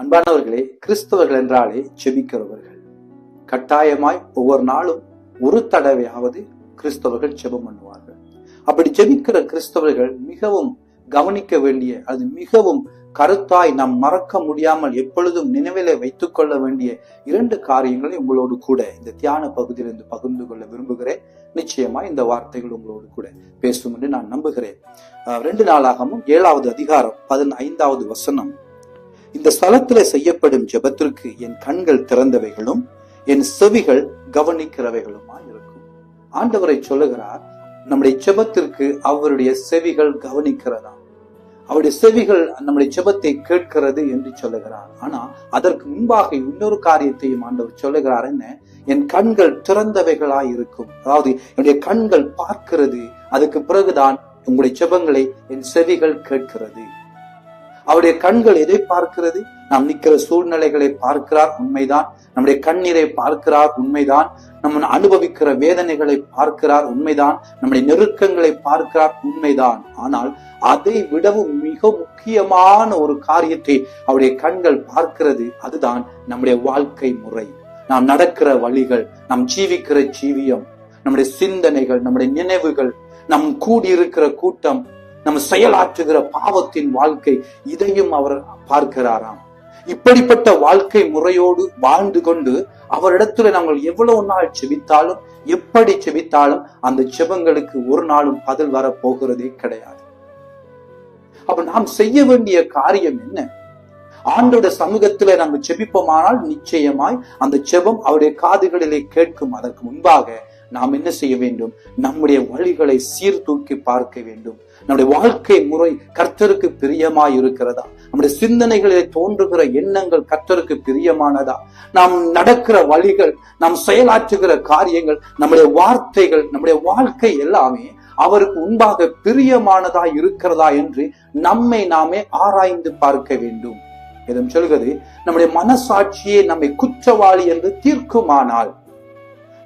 அன்பானவர்களே கிறிஸ்தவர்கள் என்றாலே செபிக்கிறவர்கள். கட்டாயமாய் ஒவ்வொரு நாளும் ஒரு தடவையாவது கிறிஸ்தவர்கள் ஜெபம் பண்ணுவார்கள். அப்படி ஜெபிக்கிற கிறிஸ்தவர்கள் மிகவும் கவனிக்க வேண்டிய அது மிகவும் கருத்தாய் நாம் மறக்க முடியாமல் எப்பொழுதும் நினைவிலே வைத்துக் கொள்ள வேண்டிய இரண்டு காரியங்களை உங்களோடு கூட இந்த தியான பகுதியிலிருந்து பகிர்ந்து கொள்ள விரும்புகிறேன். நிச்சயமா இந்த வார்த்தைகள் உங்களோடு கூட பேசும் என்று நான் நம்புகிறேன். ரெண்டு நாளாகவும் ஏழாவது அதிகாரம் பதினைந்தாவது வசனம். இந்த ஸ்தலத்தில் செய்யப்படும் ஜெபத்திற்கு என் கண்கள் திறந்தவைகளும் என் செவிகள் கவனிக்கிறவைகளுமா இருக்கும். ஆண்டவரை சொல்லுகிறார் நம்முடைய ஜெபத்திற்கு அவருடைய செவிகள் கவனிக்கிறதா? அவருடைய செவிகள் நம்முடைய ஜெபத்தை கேட்கிறது என்று சொல்லுகிறார். ஆனா அதற்கு முன்பாக இன்னொரு காரியத்தையும் ஆண்டவர் சொல்லுகிறார் என்ன? என் கண்கள் திறந்தவைகளாய் இருக்கும். அதாவது என்னுடைய கண்கள் பார்க்கிறது. அதுக்கு பிறகுதான் உங்களுடைய ஜெபங்களை என் செவிகள் கேட்கிறது. அவருடைய கண்கள் எதை பார்க்கிறது? நாம் நிற்கிற சூழ்நிலைகளை பார்க்கிறார் உண்மைதான். நம்முடைய கண்ணீரை பார்க்கிறார் உண்மைதான். நம்ம அனுபவிக்கிற வேதனைகளை பார்க்கிறார் உண்மைதான். நம்முடைய நெருக்கங்களை பார்க்கிறார் உண்மைதான். ஆனால் அதை விடவும் மிக முக்கியமான ஒரு காரியத்தை அவருடைய கண்கள் பார்க்கிறது அதுதான் நம்முடைய வாழ்க்கை முறை. நாம் நடக்கிற வழிகள் நாம் ஜீவிக்கிற ஜீவியம் நம்முடைய சிந்தனைகள் நம்முடைய நினைவுகள் நம் கூடியிருக்கிற கூட்டம் நம்ம செயலாற்றுகிற பாவத்தின் வாழ்க்கை இதையும் அவர் பார்க்கிறாராம். இப்படிப்பட்ட வாழ்க்கை முறையோடு வாழ்ந்து கொண்டு அவரிடத்துல நாங்கள் எவ்வளவு நாள் செபித்தாலும் எப்படி செபித்தாலும் அந்த செபங்களுக்கு ஒரு நாளும் பதில் வர போகிறதே கிடையாது. அப்ப நாம் செய்ய வேண்டிய காரியம் என்ன? ஆண்டோட சமூகத்துல நம்ம செபிப்போமானால் நிச்சயமாய் அந்த செபம் அவருடைய காதுகளிலே கேட்கும். அதற்கு முன்பாக நாம் என்ன செய்ய வேண்டும்? நம்முடைய வழிகளை சீர்தூக்கி பார்க்க வேண்டும். நம்முடைய வாழ்க்கை முறை கர்த்தருக்கு பிரியமாய் இருக்கிறதா நம்முடைய சிந்தனைகளிலே தோன்றுகிற எண்ணங்கள் கர்த்தருக்கு பிரியமானதா? நாம் நடக்கிற வழிகள் நாம் செயலாற்றுகிற காரியங்கள் நம்முடைய வார்த்தைகள் நம்முடைய வாழ்க்கை எல்லாமே அவருக்கு உண்பாக பிரியமானதா இருக்கிறதா என்று நம்மை நாமே ஆராய்ந்து பார்க்க வேண்டும். எதுவும் சொல்கிறது நம்முடைய மனசாட்சியே நம்மை குற்றவாளி என்று தீர்க்குமானால்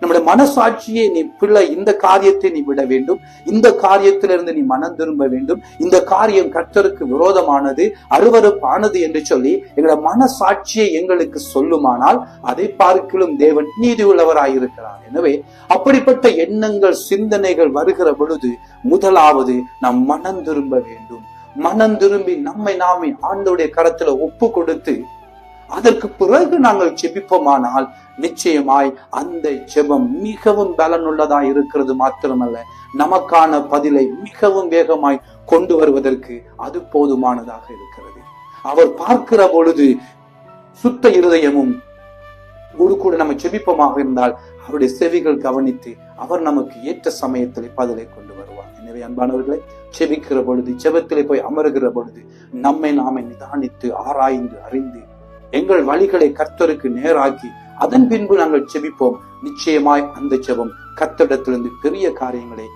நம்முடைய மனசாட்சியை நீ பிள்ளை இந்த காரியத்தை நீ விட வேண்டும். இந்த காரியத்திலிருந்து நீ மனம் திரும்ப வேண்டும். இந்த காரியம் கர்த்தருக்கு விரோதமானது அருவருப்பானது என்று சொல்லி எங்களோட மனசாட்சியை எங்களுக்கு சொல்லுமானால் அதை பார்க்கிலும் தேவன் நீதி உள்ளவராயிருக்கிறார் எனவே அப்படிப்பட்ட எண்ணங்கள் சிந்தனைகள் வருகிற பொழுது முதலாவது நாம் மனம் திரும்ப வேண்டும். மனம் திரும்பி நம்மை நாமே ஆண்டோடைய கரத்துல ஒப்பு கொடுத்து அதற்கு பிறகு நாங்கள் செபிப்போமானால் நிச்சயமாய் அந்த ஜெபம் மிகவும் பலனுள்ளதா இருக்கிறது மாத்திரமல்ல நமக்கான பதிலை மிகவும் வேகமாய் கொண்டு வருவதற்கு அது போதுமானதாக இருக்கிறது. அவர் பார்க்கிற பொழுது சுத்த இருதயமும் ஒரு கூட நம்ம செபிப்பமாக இருந்தால் அவருடைய செவிகள் கவனித்து அவர் நமக்கு ஏற்ற சமயத்தில் பதிலை கொண்டு வருவார். எனவே அன்பானவர்களை செபிக்கிற பொழுது செபத்திலே போய் அமருகிற பொழுது நம்மை நாமே நிதானித்து ஆராய்ந்து அறிந்து எங்கள் வழிகளை கர்த்தருக்கு நேராக்கி அதன் பின்பு நாங்கள் செபிப்போம். நிச்சயமாய் அந்த செபம் கர்த்தரிடத்திலிருந்து பெரிய காரியங்களை